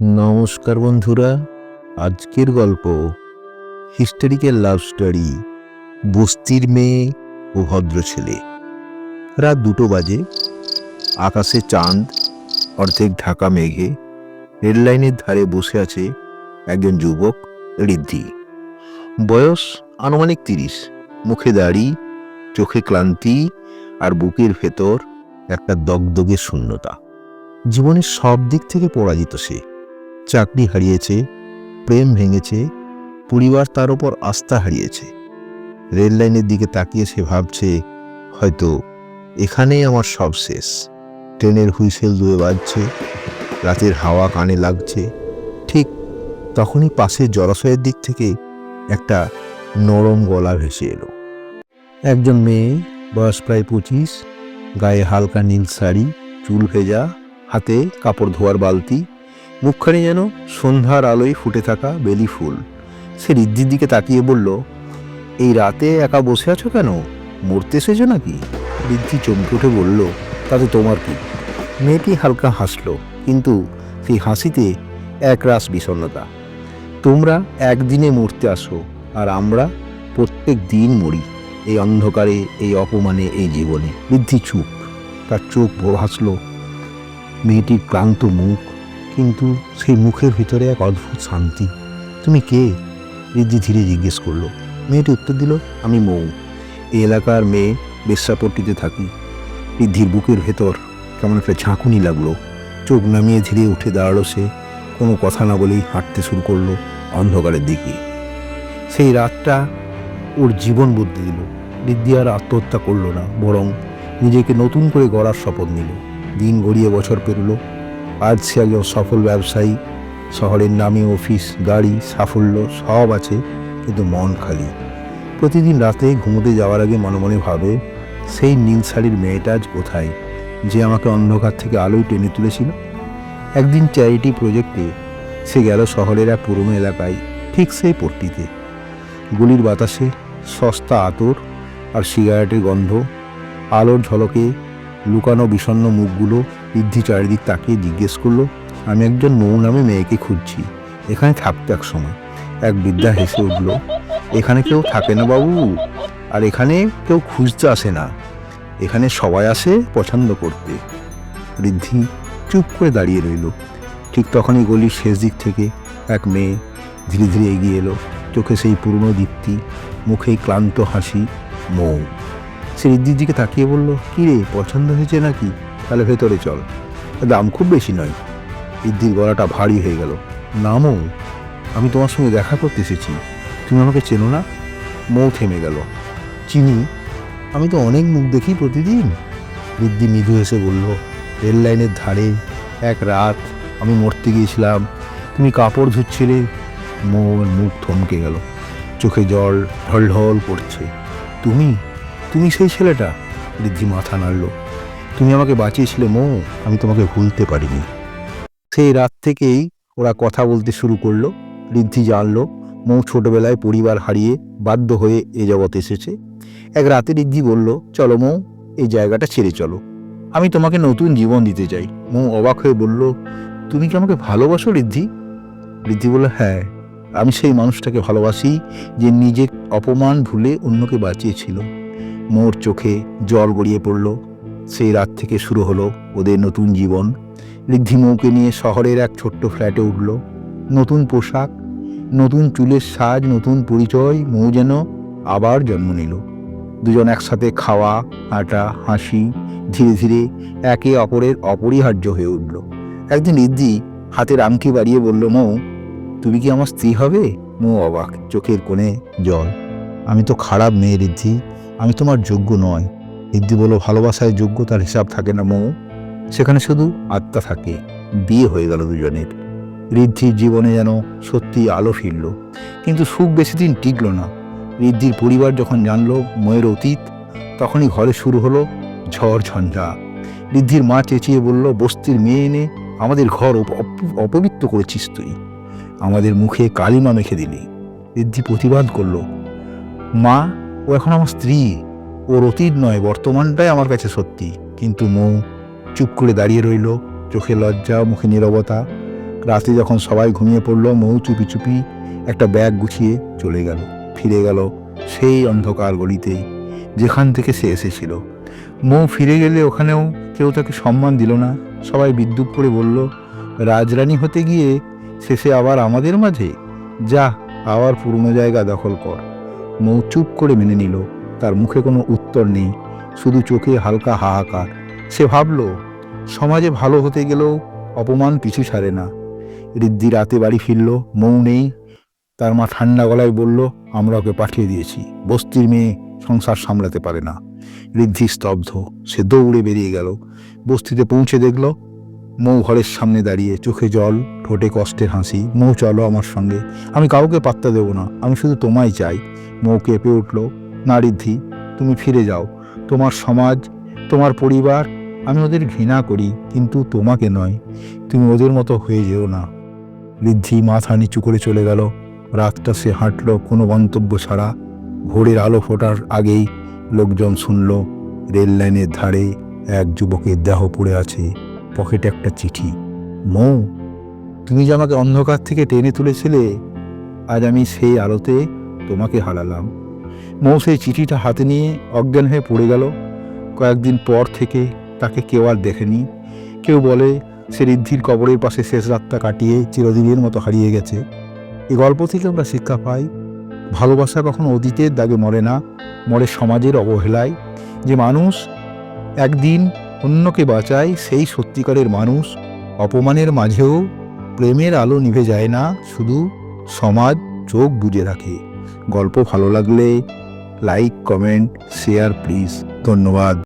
নমস্কার বন্ধুরা, আজকের গল্প, হিস্টোরিক্যাল লাভ স্টোরি, বস্তির মেয়ে ও ভদ্র ছেলে। রাত দুটো বাজে, আকাশে চাঁদ, অর্ধেক ঢাকা মেঘে রেললাইনের ধারে বসে আছে একজন যুবক, ঋদ্ধি। বয়স আনুমানিক তিরিশ, মুখে দাড়ি, চোখে ক্লান্তি আর বুকের ভেতর একটা দগদগে শূন্যতা। জীবনের সব দিক থেকে পরাজিত সে। চাকরি হারিয়েছে, প্রেম ভেঙেছে, পরিবার তার ওপর আস্থা হারিয়েছে। রেল লাইনের দিকে তাকিয়ে সে ভাবছে, হয়তো এখানেই আমার সব শেষ। ট্রেনের হুইসেল দুয়ে বাজছে, রাতের হাওয়া কানে লাগছে। ঠিক তখনই পাশের জলাশয়ের দিক থেকে একটা নরম গলা ভেসে এলো। একজন মেয়ে, বয়স প্রায় পঁচিশ, গায়ে হালকা নীল শাড়ি, চুল ভেজা, হাতে কাপড় ধোয়ার বালতি মুখখানি যেন সন্ধ্যার আলোয় ফুটে থাকা বেলি ফুল। সে রিদ্ধির দিকে তাকিয়ে বলল, এই রাতে একা বসে আছো কেন? মরতে এসেছ নাকি? রিদ্ধি চমকে উঠে বলল, তাতে তোমার কি? মেয়েটি হালকা হাসলো, কিন্তু সেই হাসিতে একরাশ বিষণ্ণতা। তোমরা একদিনে মরতে আসো, আর আমরা প্রত্যেক দিন মরি, এই অন্ধকারে, এই অপমানে, এই জীবনে। বৃদ্ধি চুপ, তার চোখ ভাসলো মেয়েটির ক্লান্ত মুখ কিন্তু সেই মুখের ভিতরে এক অদ্ভুত শান্তি। তুমি কে? রিদ্ধি ধীরে জিজ্ঞেস করল। মেয়েটি উত্তর দিল, আমি মৌ। এই এলাকার মেয়ে বেশ্যাপট্টিতে থাকি। রিদ্ধির বুকের ভেতর কেমন একটা ঝাঁকুনি লাগল। চোখ নামিয়ে ধীরে উঠে দাঁড়াল সে। কোনো কথা না বলেই হাঁটতে শুরু করল অন্ধকারের দিকে। সেই রাতটা ওর জীবন বদলে দিল। রিদ্ধি আর আত্মহত্যা করল না, বরং নিজেকে নতুন করে গড়ার শপথ নিল। দিন গড়িয়ে বছর পেরোলো। আজ সে একজন সফল ব্যবসায়ী, শহরের নামে অফিস, গাড়ি, সাফল্য সব আছে, কিন্তু মন খালি। প্রতিদিন রাতে ঘুমোতে যাওয়ার আগে মনে মনে ভাবে, সেই নীল শাড়ির মেয়েটা আজ কোথায়? যে আমাকে অন্ধকার থেকে আলোয় টেনে তুলেছিল। একদিন চ্যারিটি প্রজেক্টে সে গেল শহরের এক পুরনো এলাকায়, ঠিক সেই পট্টিতে। গুলির বাতাসে সস্তা আতর আর সিগারেটের গন্ধ, আলোর ঝলকে লুকানো বিষণ্ণ মুখগুলো ঋদ্ধি চারিদিক তাকিয়ে জিজ্ঞেস করল, আমি একজন মৌ নামে মেয়েকে খুঁজছি, এখানে থাকতো এক সময়। এক বৃদ্ধা হেসে উঠল, এখানে কেউ থাকে না বাবু, আর এখানে কেউ খুঁজতে আসে না। এখানে সবাই আসে পছন্দ করতে। বৃদ্ধি চুপ করে দাঁড়িয়ে রইল। ঠিক তখনই গলির শেষ দিক থেকে এক মেয়ে ধীরে ধীরে এগিয়ে এলো। চোখে সেই পুরনো দীপ্তি মুখেই ক্লান্ত হাসি, মৌ। সে ঋদ্ধির দিকে তাকিয়ে বলল, কী রে, পছন্দ হয়েছে নাকি? তাহলে ভেতরে চল। দাম খুব বেশি নয়। ঋদ্ধির গলাটা ভারী হয়ে গেল। নামও আমি তোমার সঙ্গে দেখা করতে এসেছি। তুমি আমাকে চেনো না? মৌ থেমে গেল। চিনি, আমি তো অনেক মুখ দেখি প্রতিদিন। ঋদ্ধি মৃদু এসে বলল রেল লাইনের ধারে এক রাত আমি মরতে গিয়েছিলাম। তুমি কাপড় ধুচ্ছিলে। মৌয়ের মুখ থমকে গেল। চোখে জল ঢল ঢল পড়ছে তুমি তুমি সেই ছেলেটা? ঋদ্ধি মাথা নাড়ল। তুমি আমাকে বাঁচিয়েছিলে মো, আমি তোমাকে ভুলতে পারিনি। সেই রাত থেকেই ওরা কথা বলতে শুরু করল, ঋদ্ধি জানলো, মৌ ছোটবেলায় পরিবার হারিয়ে বাধ্য হয়ে এ জগতে এসেছে। এক রাতে ঋদ্ধি বলল, চলো মৌ, এই জায়গাটা ছেড়ে চলো। আমি তোমাকে নতুন জীবন দিতে চাই। মৌ অবাক হয়ে বলল, তুমি কি আমাকে ভালোবাসো ঋদ্ধি? ঋদ্ধি বলল হ্যাঁ আমি সেই মানুষটাকে ভালোবাসি যে নিজের অপমান ভুলে অন্যকে বাঁচিয়েছিল। মোর চোখে জল গড়িয়ে পড়ল সেই রাত থেকে শুরু হলো ওদের নতুন জীবন। ঋদ্ধি মৌকে নিয়ে শহরের এক ছোট্ট ফ্ল্যাটে উঠল। নতুন পোশাক, নতুন চুলের সাজ, নতুন পরিচয়, মৌ যেন আবার জন্ম নিল। দুজন একসাথে খাওয়া, হাঁটা, হাসি, ধীরে ধীরে একে অপরের অপরিহার্য হয়ে উঠল। একদিন ঋদ্ধি হাতের আংটি বাড়িয়ে বলল, মৌ, তুমি কি আমার স্ত্রী হবে? মৌ অবাক, চোখের কোণে জল। আমি তো খারাপ মেয়ে ঋদ্ধি, আমি তোমার যোগ্য নয়। ঋদ্ধি বলো ভালোবাসায় যোগ্যতার হিসাব থাকে না মৌ। সেখানে শুধু আত্মা থাকে, বিয়ে হয়ে গেল দুজনের। ঋদ্ধির জীবনে যেন সত্যি আলো ফিরল, কিন্তু সুখ বেশি দিন টিকল না। ঋদ্ধির পরিবার যখন জানলো ময়ের অতীত, তখনই ঘরে শুরু হলো ঝড় ঝঞ্ঝা। ঋদ্ধির মা চেঁচিয়ে বলল, বস্তির মেয়ে এনে আমাদের ঘর অপ- অপ- অপবিত্র করেছিস তুই। আমাদের মুখে কালিমা মেখে দিলি। ঋদ্ধি প্রতিবাদ করল, মা, ও এখন আমার স্ত্রী। ওর অতীত নয়, বর্তমানটাই আমার কাছে সত্যি। কিন্তু মৌ চুপ করে দাঁড়িয়ে রইল, চোখে লজ্জা, মুখে নীরবতা। রাতে যখন সবাই ঘুমিয়ে পড়ল, মৌ চুপি চুপি একটা ব্যাগ গুছিয়ে চলে গেল, ফিরে গেল সেই অন্ধকার গলিতে, যেখান থেকে সে এসেছিল। মৌ ফিরে গেলে ওখানেও কেউ তাকে সম্মান দিল না। সবাই বিদ্যুৎ করে বলল, রাজরানী হতে গিয়ে শেষে আবার আমাদের মাঝে? যা, আবার পুরনো জায়গা দখল কর। মৌ চুপ করে মেনে নিল তার মুখে কোনো উত্তর নেই, শুধু চোখে হালকা হাহাকার। সে ভাবল, সমাজে ভালো হতে গেলেও অপমান পিছু ছাড়ে না। ঋদ্ধি রাতে বাড়ি ফিরল, মৌ নেই। তার মা ঠান্ডা গলায় বলল, আমরা ওকে পাঠিয়ে দিয়েছি। বস্তির মেয়ে সংসার সামলাতে পারে না। ঋদ্ধি স্তব্ধ, সে দৌড়ে বেরিয়ে গেল। বস্তিতে পৌঁছে দেখল, মৌ ঘরের সামনে দাঁড়িয়ে চোখে জল, ঠোঁটে কষ্টের হাসি, মৌ, চলো আমার সঙ্গে। আমি কাউকে পাত্তা দেব না। আমি শুধু তোমায় চাই। মৌ কেঁপে উঠল না ঋদ্ধি তুমি ফিরে যাও। তোমার সমাজ, তোমার পরিবার, আমি ওদের ঘৃণা করি, কিন্তু তোমাকে নয়। তুমি ওদের মতো হয়ে যেও না। ঋদ্ধি মাথা নিচু করে চলে গেল। রাতটা সে হাঁটল কোনো গন্তব্য ছাড়া। ভোরের আলো ফোটার আগেই লোকজন শুনল, রেল লাইনের ধারে এক যুবকের দেহ পড়ে আছে। পকেটে একটা চিঠি। মৌ, তুমি যে আমাকে অন্ধকার থেকে টেনে তুলেছিলে, আজ আমি সেই আলোতে তোমাকে হারালাম। মৌ সেই চিঠিটা হাতে নিয়ে অজ্ঞান হয়ে পড়ে গেল। কয়েকদিন পর থেকে তাকে কেউ আর দেখেনি। কেউ বলে সে ঋদ্ধির কবরের পাশে শেষ রাতটা কাটিয়ে চিরদিনের মতো হারিয়ে গেছে। এ গল্প থেকে আমরা শিক্ষা পাই, ভালোবাসা কখনো অতীতের দাগে মরে না, মরে সমাজের অবহেলায়। যে মানুষ একদিন অন্যকে বাঁচায়, সেই সত্যিকারের মানুষ অপমানের মাঝেও প্রেমের আলো নিভে যায় না, শুধু সমাজ চোখ বুজে রাখে। গল্প ভালো লাগলে লাইক কমেন্ট শেয়ার প্লিজ ধন্যবাদ।